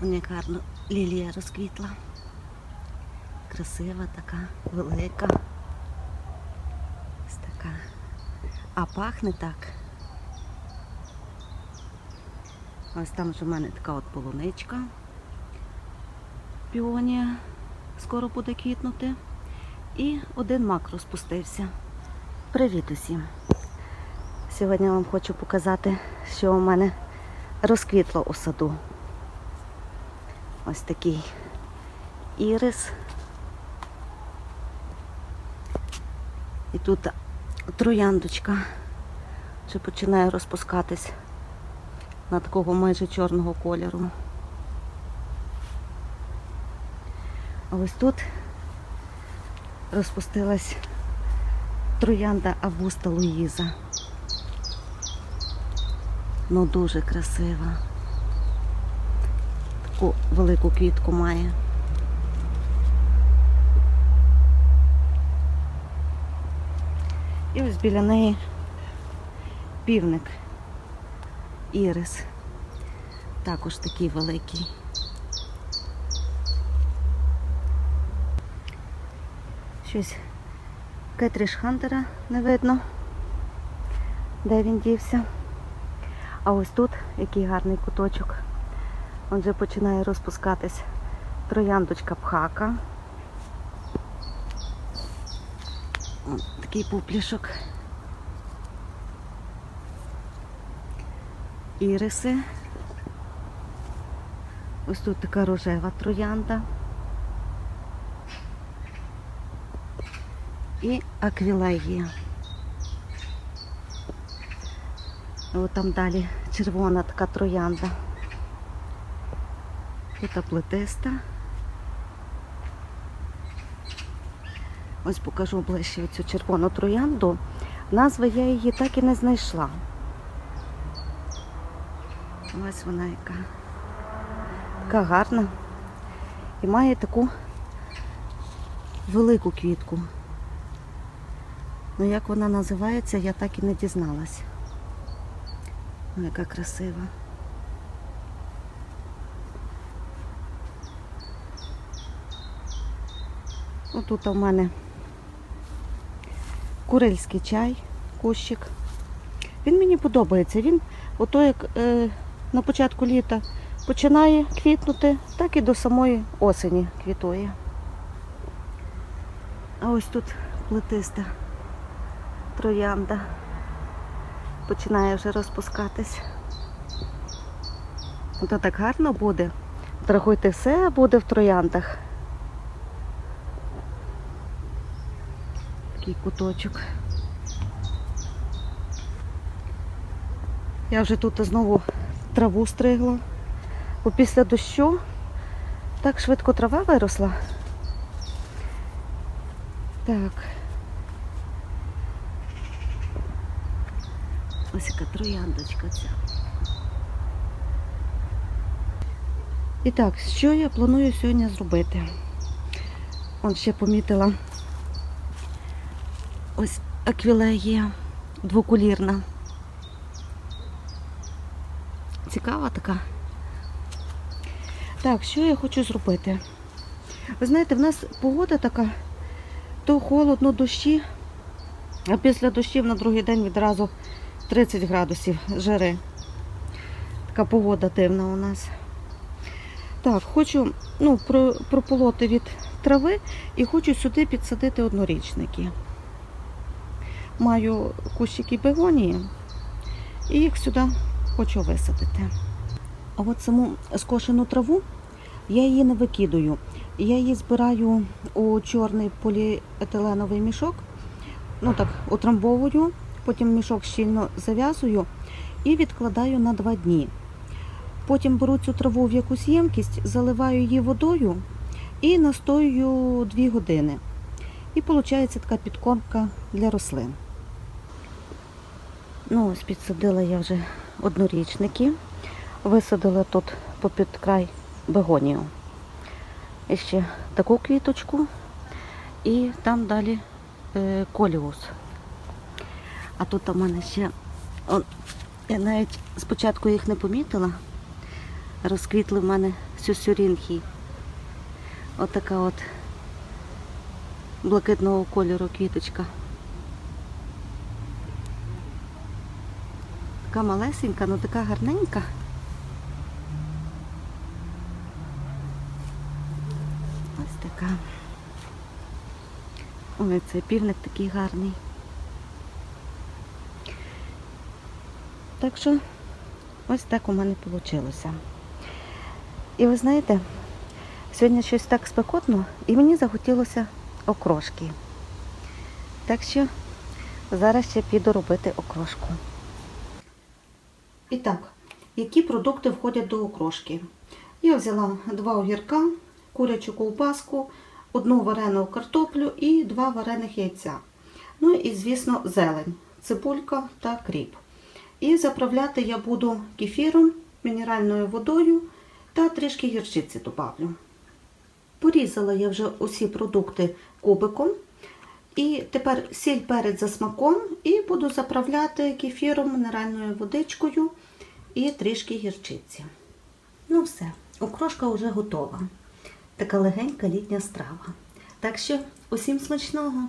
Вон як гарно лілія розквітла. Красива така, велика. Ось така. А пахне так. Ось там ж у мене така от полуничка. Піонія скоро буде квітнути. І один мак розпустився. Привіт усім! Сьогодні я вам хочу показати, що у мене розквітло у саду. Ось такий ірис. І тут трояндочка вже починає розпускатись на такого майже чорного кольору. А ось тут розпустилась троянда Августа Луїза. Ну дуже красива. Таку велику квітку має. І ось біля неї півник. Ірис. Також такий великий. Щось Кетріш Хантера не видно, де він дівся. А ось тут який гарний куточок. Он вже починає розпускатись трояндочка пхака. Такий пуплішок. Іриси. Ось тут така рожева троянда. І аквілегія. Ось там далі червона така троянда. Тут плетиста. Ось покажу ближче цю червону троянду. Назви я її так і не знайшла. Ось вона яка. Така гарна. І має таку велику квітку. Ну як вона називається, я так і не дізналась. Ну, яка красива. Отут у мене курильський чай, кущик. Він мені подобається. Він ото як е, на початку літа починає квітнути, так і до самої осені квітує. А ось тут плетиста троянда починає вже розпускатись. Ото так гарно буде. От Рахуйте, все буде в трояндах. Такий куточок. Я вже тут знову траву стригла, бо після дощу так швидко трава виросла. Так. Ось яка трояндочка ця. І так, що я планую сьогодні зробити? Он ще помітила ось аквілегія двокулірна. Цікава така. Так, що я хочу зробити? Ви знаєте, в нас погода така, то холодно, дощі, а після дощів на другий день відразу 30 градусів жари. Така погода дивна у нас. Так, хочу ну, прополоти від трави і хочу сюди підсадити однорічники. Маю кущики бегонії і їх сюди хочу висадити. А от саму скошену траву я її не викидаю. Я її збираю у чорний поліетиленовий мішок, ну так, утрамбовую, потім мішок щільно зав'язую і відкладаю на два дні. Потім беру цю траву в якусь ємкість, заливаю її водою і настоюю 2 години. І виходить така підкормка для рослин. Ну, ось підсадила я вже однорічники. Висадила тут попід край бегонію. І ще таку квіточку. І там далі е, коліус. А тут у мене ще, он, я навіть спочатку їх не помітила. Розквітли в мене сюсюрінхі. Отака от блакитного кольору квіточка. Така малесенька, ну така гарненька. Ось така. Ой, цей півник такий гарний. Так що ось так у мене вийшло. І ви знаєте, сьогодні щось так спекотно, і мені захотілося окрошки. Так що зараз ще піду робити окрошку. І так, які продукти входять до окрошки? Я взяла два огірка, курячу ковбаску, одну варену картоплю і два варених яйця. Ну і, звісно, зелень, цибулька та кріп. І заправляти я буду кефіром, мінеральною водою та трішки гірчиці добавлю. Порізала я вже усі продукти кубиком. І тепер сіль перець за смаком і буду заправляти кефіром, мінеральною водичкою і трішки гірчиці. Ну все, окрошка вже готова. Така легенька літня страва. Так що усім смачного!